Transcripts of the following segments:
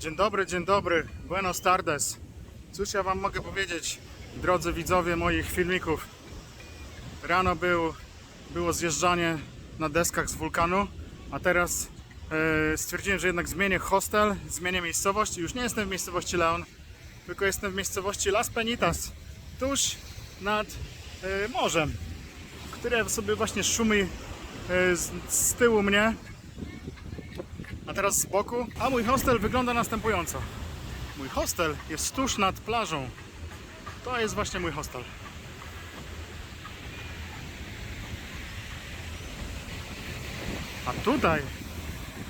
Dzień dobry, dzień dobry. Buenos tardes. Cóż ja wam mogę powiedzieć, drodzy widzowie moich filmików. Rano był, było zjeżdżanie na deskach z wulkanu, a teraz e, stwierdziłem, że jednak zmienię hostel, zmienię miejscowość. Już nie jestem w miejscowości Leon, tylko jestem w miejscowości Las Penitas, tuż nad e, morzem, które sobie właśnie szumi e, z, z tyłu mnie, a teraz z boku. A mój hostel wygląda następująco. Mój hostel jest tuż nad plażą. To jest właśnie mój hostel. A tutaj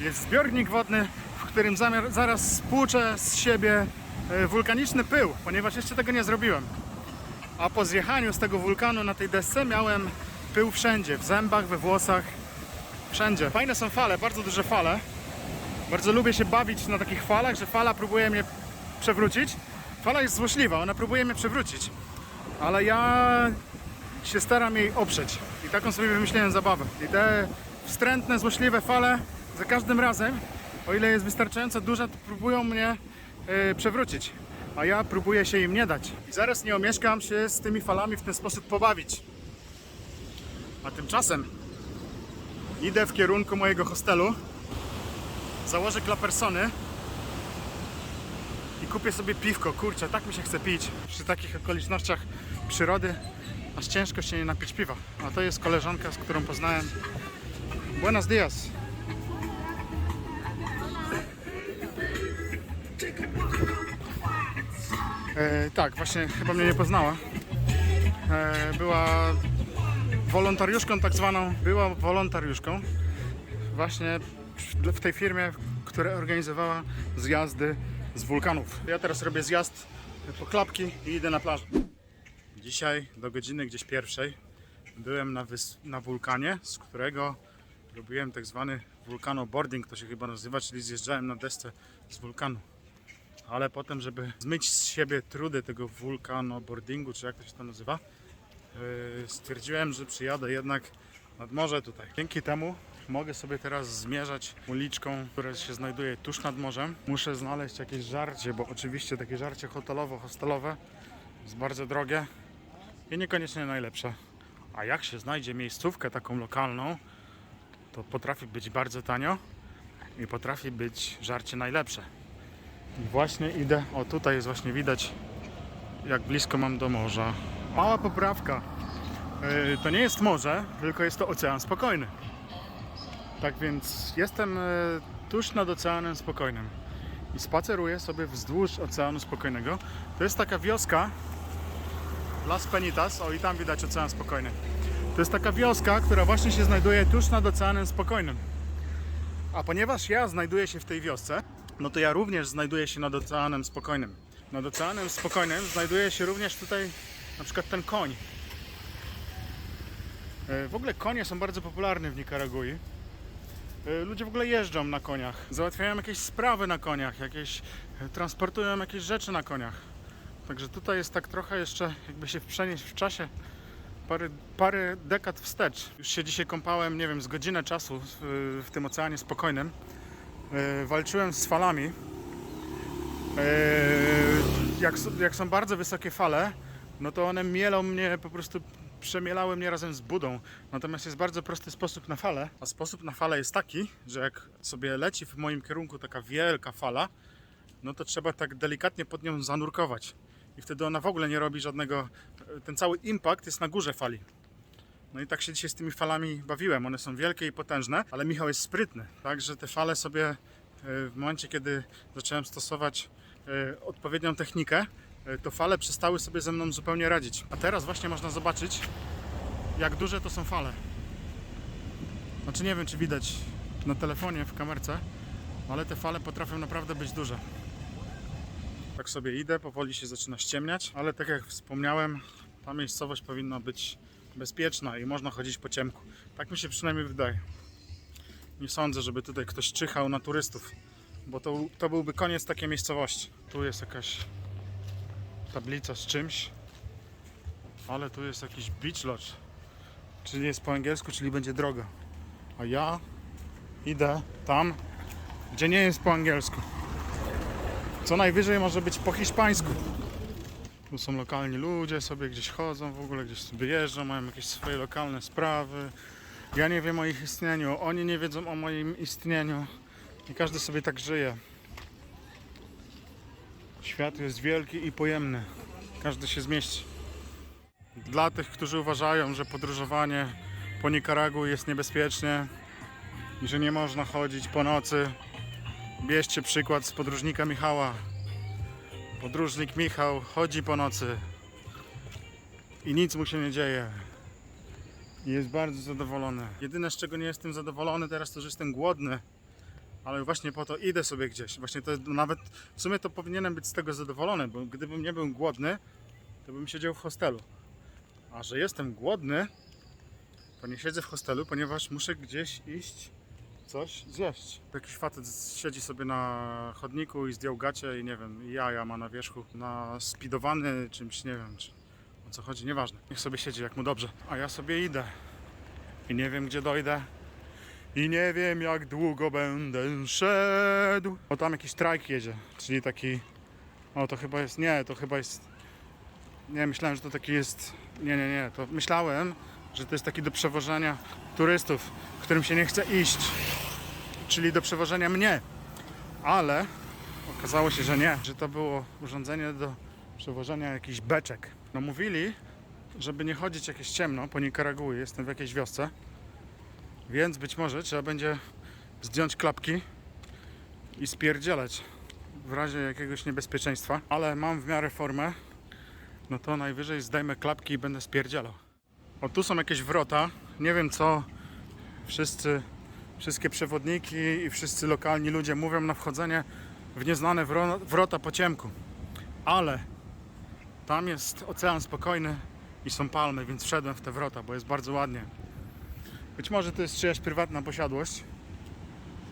jest zbiornik wodny, w którym zamiar, zaraz spłuczę z siebie e, wulkaniczny pył, ponieważ jeszcze tego nie zrobiłem. A po zjechaniu z tego wulkanu na tej desce miałem pył wszędzie, w zębach, we włosach, wszędzie. Fajne są fale, bardzo duże fale. Bardzo lubię się bawić na takich falach, że fala próbuje mnie przewrócić. Fala jest złośliwa, ona próbuje mnie przewrócić. Ale ja się staram jej oprzeć. I taką sobie wymyśliłem zabawę. I te wstrętne, złośliwe fale za każdym razem, o ile jest wystarczająco duża, to próbują mnie e, przewrócić. A ja próbuję się im nie dać. I zaraz nie omieszkam się z tymi falami w ten sposób pobawić. A tymczasem idę w kierunku mojego hostelu założę klapersony i kupię sobie piwko. Kurczę, tak mi się chce pić. Przy takich okolicznościach przyrody aż ciężko się nie napić piwa. A to jest koleżanka, z którą poznałem. Buenos dias. E, tak, właśnie chyba mnie nie poznała. E, była wolontariuszką tak zwaną, była wolontariuszką właśnie w tej firmie, która organizowała zjazdy z wulkanów. Ja teraz robię zjazd po klapki i idę na plażę. Dzisiaj do godziny gdzieś pierwszej byłem na, na wulkanie, z którego robiłem tak zwany wulkanoboarding, to się chyba nazywa, czyli zjeżdżałem na desce z wulkanu. Ale potem, żeby zmyć z siebie trudy tego wulkanoboardingu, czy jak to się to nazywa, yy, stwierdziłem, że przyjadę jednak nad morze tutaj. Dzięki temu mogę sobie teraz zmierzać uliczką, która się znajduje tuż nad morzem. Muszę znaleźć jakieś żarcie, bo oczywiście takie żarcie hotelowo-hostelowe jest bardzo drogie i niekoniecznie najlepsze. A jak się znajdzie miejscówkę taką lokalną, to potrafi być bardzo tanio i potrafi być żarcie najlepsze. I właśnie idę, o tutaj jest właśnie widać jak blisko mam do morza. Mała poprawka. Yy, to nie jest morze, tylko jest to ocean spokojny. Tak więc jestem e, tuż nad Oceanem Spokojnym i spaceruję sobie wzdłuż Oceanu Spokojnego. To jest taka wioska Las Penitas, o i tam widać Ocean Spokojny. To jest taka wioska, która właśnie się znajduje tuż nad Oceanem Spokojnym. A ponieważ ja znajduję się w tej wiosce, no to ja również znajduję się nad Oceanem Spokojnym. Nad Oceanem Spokojnym znajduje się również tutaj na przykład ten koń. E, W ogóle konie są bardzo popularne w Nikaragui. Y, Ludzie w ogóle jeżdżą na koniach, załatwiają jakieś sprawy na koniach, jakieś y, transportują jakieś rzeczy na koniach. Także tutaj jest tak trochę jeszcze, jakby się przenieść w czasie parę, parę dekad wstecz. Już się dzisiaj kąpałem, nie wiem, z godzinę czasu w, w tym oceanie spokojnym. Y, Walczyłem z falami. Jak, jak są bardzo wysokie fale, no to one mielą mnie po prostu przemielały mnie razem z budą. Natomiast jest bardzo prosty sposób na falę. A sposób na falę jest taki, że jak sobie leci w moim kierunku taka wielka fala, no to trzeba tak delikatnie pod nią zanurkować. I wtedy ona w ogóle nie robi żadnego. Ten cały impact jest na górze fali. No i tak się dzisiaj z tymi falami bawiłem. One są wielkie i potężne, ale Michał jest sprytny. Także te fale sobie e, w momencie, kiedy zacząłem stosować e, odpowiednią technikę, to fale przestały sobie ze mną zupełnie radzić. A teraz właśnie można zobaczyć, jak duże to są fale. Znaczy nie wiem, czy widać na telefonie, w kamerce, ale te fale potrafią naprawdę być duże. Tak sobie idę, powoli się zaczyna ściemniać, ale tak jak wspomniałem, ta miejscowość powinna być bezpieczna i można chodzić po ciemku. Tak mi się przynajmniej wydaje. Nie sądzę, żeby tutaj ktoś czyhał na turystów, bo to, to byłby koniec takiej miejscowości. Tu jest jakaś tablica z czymś, ale tu jest jakiś beach lodge, czyli jest po angielsku, czyli będzie droga. A ja idę tam, gdzie nie jest po angielsku. Co najwyżej może być po hiszpańsku. Tu są lokalni ludzie, sobie gdzieś chodzą, w ogóle gdzieś sobie jeżdżą, mają jakieś swoje lokalne sprawy. Ja nie wiem o ich istnieniu, oni nie wiedzą o moim istnieniu. I każdy sobie tak żyje. Świat jest wielki i pojemny. Każdy się zmieści. Dla tych, którzy uważają, że podróżowanie po Nikaragui jest niebezpiecznie i że nie można chodzić po nocy, bierzcie przykład z podróżnika Michała. Podróżnik Michał chodzi po nocy i nic mu się nie dzieje. Jest bardzo zadowolony. Jedyne z czego nie jestem zadowolony teraz to, że jestem głodny. Ale właśnie po to idę sobie gdzieś. Właśnie to nawet w sumie to powinienem być z tego zadowolony, bo gdybym nie był głodny, to bym siedział w hostelu. A że jestem głodny, to nie siedzę w hostelu, ponieważ muszę gdzieś iść coś zjeść. Jakiś facet siedzi sobie na chodniku i zdjął gacie i nie wiem, jaja ma na wierzchu, na spidowany czymś, nie wiem czy, o co chodzi, nieważne. Niech sobie siedzi jak mu dobrze. A ja sobie idę i nie wiem gdzie dojdę. I nie wiem jak długo będę szedł. O tam jakiś trajk jedzie, czyli taki... O to chyba jest... Nie, to chyba jest... Nie, myślałem, że to taki jest... Nie, nie, nie, to myślałem, że to jest taki do przewożenia turystów, którym się nie chce iść. Czyli do przewożenia mnie. Ale okazało się, że nie, że to było urządzenie do przewożenia jakichś beczek. No mówili, żeby nie chodzić jakieś ciemno po Nikaragui, jestem w jakiejś wiosce. Więc być może trzeba będzie zdjąć klapki i spierdzielać w razie jakiegoś niebezpieczeństwa. Ale mam w miarę formę, no to najwyżej zdejmę klapki i będę spierdzielał. O tu są jakieś wrota, nie wiem co wszyscy, wszystkie przewodniki i wszyscy lokalni ludzie mówią na wchodzenie w nieznane wro- wrota po ciemku. Ale tam jest ocean spokojny i są palmy, więc wszedłem w te wrota, bo jest bardzo ładnie. Być może to jest czyjaś prywatna posiadłość,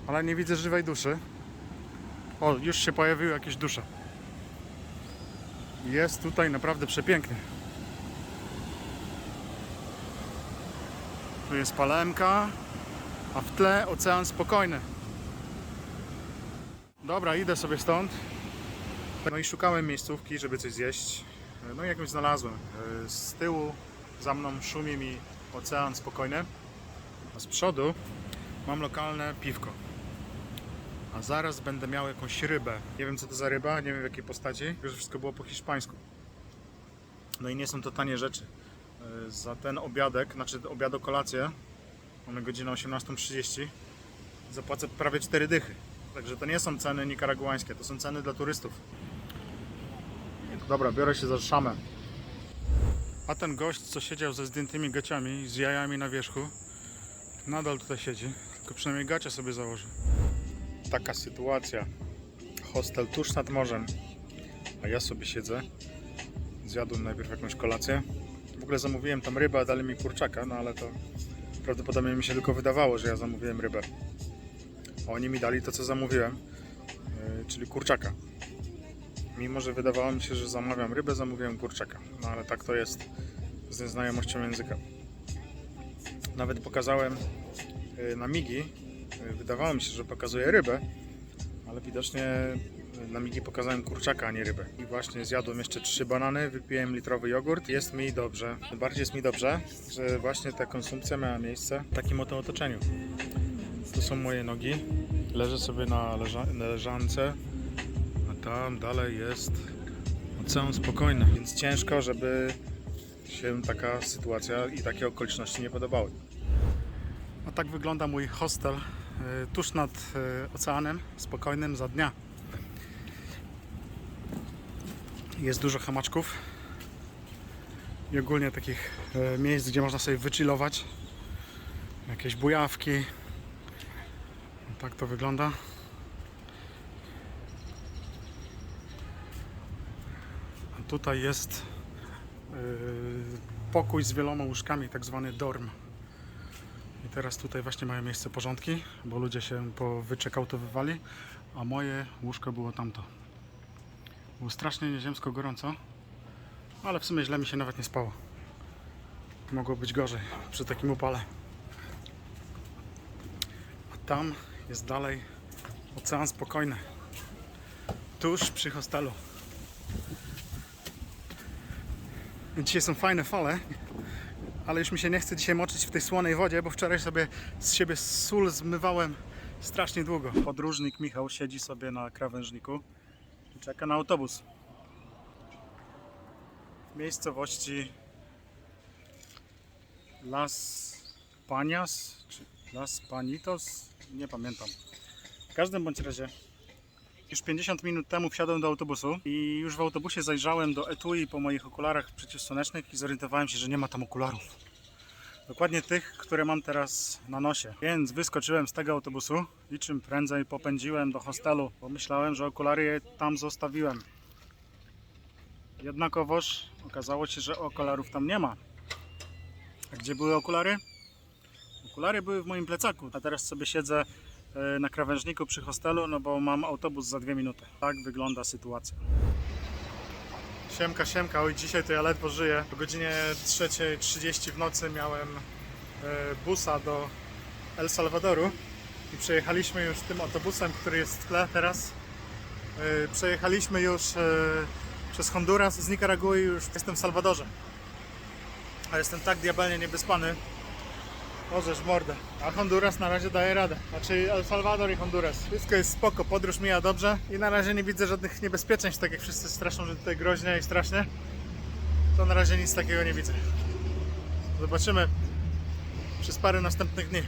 ale nie widzę żywej duszy. O, już się pojawiły jakieś dusze. Jest tutaj naprawdę przepięknie. Tu jest palemka, a w tle ocean spokojny. Dobra, idę sobie stąd. No i szukałem miejscówki, żeby coś zjeść. No i jakąś znalazłem. Z tyłu za mną szumi mi ocean spokojny. A z przodu mam lokalne piwko. A zaraz będę miał jakąś rybę. Nie wiem co to za ryba, nie wiem w jakiej postaci. Już wszystko było po hiszpańsku. No i nie są to tanie rzeczy. Yy, Za ten obiadek, znaczy obiad kolację, mamy godzinę 18.30, zapłacę prawie 4 dychy. Także to nie są ceny nikaraguańskie, to są ceny dla turystów. Dobra, biorę się za szamę. A ten gość, co siedział ze zdjętymi gaciami, z jajami na wierzchu, nadal tutaj siedzi, tylko przynajmniej gacie sobie założy. Taka sytuacja. Hostel tuż nad morzem, a ja sobie siedzę. Zjadłem najpierw jakąś kolację. W ogóle zamówiłem tam rybę, a dali mi kurczaka, no ale to prawdopodobnie mi się tylko wydawało, że ja zamówiłem rybę. A oni mi dali to, co zamówiłem, yy, czyli kurczaka. Mimo, że wydawało mi się, że zamawiam rybę, zamówiłem kurczaka. No ale tak to jest ze znajomością języka. Nawet pokazałem y, na migi. y, Wydawało mi się, że pokazuję rybę, ale widocznie y, na migi pokazałem kurczaka, a nie rybę. I właśnie zjadłem jeszcze trzy banany, wypiłem litrowy jogurt. Jest mi dobrze. Bardziej jest mi dobrze, że właśnie ta konsumpcja miała miejsce w takim oto otoczeniu. Tu są moje nogi. Leżę sobie na, leża- na leżance, a tam dalej jest ocean spokojny. Więc ciężko, żeby się taka sytuacja i takie okoliczności nie podobały. A tak wygląda mój hostel y, tuż nad y, oceanem, spokojnym za dnia. Jest dużo hamaczków i ogólnie takich y, miejsc, gdzie można sobie wychillować. Jakieś bujawki. Tak to wygląda. A tutaj jest pokój z wieloma łóżkami, tak zwany dorm. I teraz tutaj właśnie mają miejsce porządki, bo ludzie się powyczekautowywali, a moje łóżko było tamto. Było strasznie nieziemsko gorąco, ale w sumie źle mi się nawet nie spało. Mogło być gorzej przy takim upale. A tam jest dalej ocean spokojny. tuż przy hostelu. Dzisiaj są fajne fale, ale już mi się nie chce dzisiaj moczyć w tej słonej wodzie, bo wczoraj sobie z siebie sól zmywałem strasznie długo. Podróżnik Michał siedzi sobie na krawężniku i czeka na autobus. W miejscowości Las Panias czy Las Panitos? Nie pamiętam. W każdym bądź razie już 50 minut temu wsiadłem do autobusu i już w autobusie zajrzałem do etui po moich okularach przeciwsłonecznych i zorientowałem się, że nie ma tam okularów. Dokładnie tych, które mam teraz na nosie. Więc wyskoczyłem z tego autobusu i czym prędzej popędziłem do hostelu, bo myślałem, że okulary je tam zostawiłem. Jednakowoż okazało się, że okularów tam nie ma. A gdzie były okulary? Okulary były w moim plecaku, a teraz sobie siedzę na krawężniku przy hostelu, no bo mam autobus za dwie minuty. Tak wygląda sytuacja. Siemka, siemka, oj dzisiaj to ja ledwo żyję. O godzinie 3.30 w nocy miałem e, busa do El Salwadoru i przejechaliśmy już tym autobusem, który jest w tle teraz. E, Przejechaliśmy już e, przez Honduras z Nikaragui już jestem w Salwadorze. A jestem tak diabelnie niewyspany. W mordę. A Honduras na razie daje radę. Znaczy El Salvador i Honduras. Wszystko jest spoko, podróż mija dobrze i na razie nie widzę żadnych niebezpieczeństw, tak jak wszyscy straszą, że tutaj groźnie i strasznie. To na razie nic takiego nie widzę. Zobaczymy przez parę następnych dni.